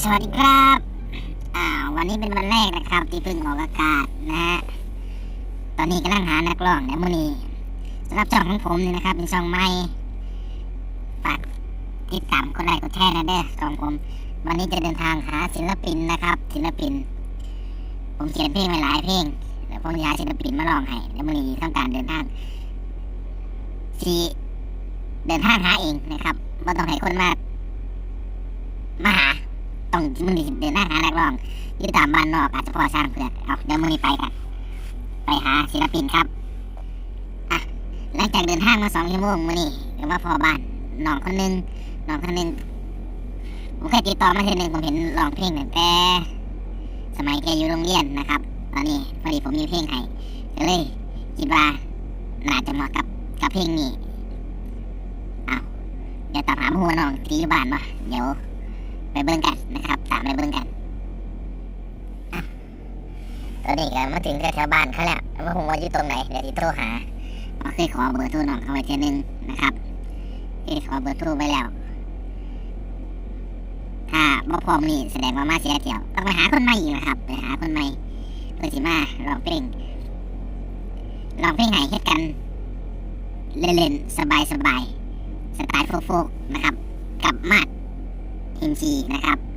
สวัสดีครับอ่าวันนี้เป็นวันแรกนะครับ ที่เพิ่งออกอากาศนะฮะตอนนี้กำลังหานักร้องในมือนี้สำหรับช่องของผมนี่นะครับ เป็นช่องใหม่ฝากติดตามกดไลค์กดแชร์นะเด้อช่องผม วันนี้จะเดินทางหาศิลปินนะครับ ศิลปิน ผมเขียนเพลงไว้หลายเพลงเดี๋ยวผมจะหาศิลปินมาร้องให้ในมือนี้ต้องการเดินทางสีเดินทางหาเองนะครับไม่ต้องให้คนมามาหา องมันสิเดินหน้าหานักร้องอยู่ตามบ้านนอกอาจจะพอสร้างเพื่อนเอาเดี๋ยวมือนี้ไปกันไปหาศิลปินครับอะหลังจากเดินทางมาสองชั่วโมงมื่อนี้เดี๋ยวมาพอบ้านน้องคนหนึงน้องคนหนึงผมเคยติดต่อมาทีหนึ่งผมเห็นร้องเพลงตั้งแต่สมัยแกอยู่โรงเรียนนะครับ ตอนนี้พอดีผมมีเพลงให้ก็เลยคิดว่าน่าจะเหมาะกับกับเพลงนี้เอาเดี๋ยวตามหาหมู่น้องที่อยู่บ้านมาเดี๋ยว ไปเบิ่งกันนะครับ ตามไปเบิ่งกันอะตอนนี้ก็มาถึงแถวบ้านเขาแล้วว่าผมว่าอยู่ตรงไหนเดี๋ยวจะโทรหาเราเคยขอเบอร์โทรน้องเขาไว้เทียหนึงนะครับเคยขอเบอร์โทรไปแล้ว ถ้าบ่พร้อมนี่แสดงว่ามาเสียเที่ยวต้องไปหาคนใหม่อีกนะครับ ไปหาคนใหม่เพื่อสิมาลองเพลงลองเพลงให้เฮ็ดกัน เล่นๆสบายๆสไตล์โฟกๆนะครับ กับมา ดทีมซีนะครับ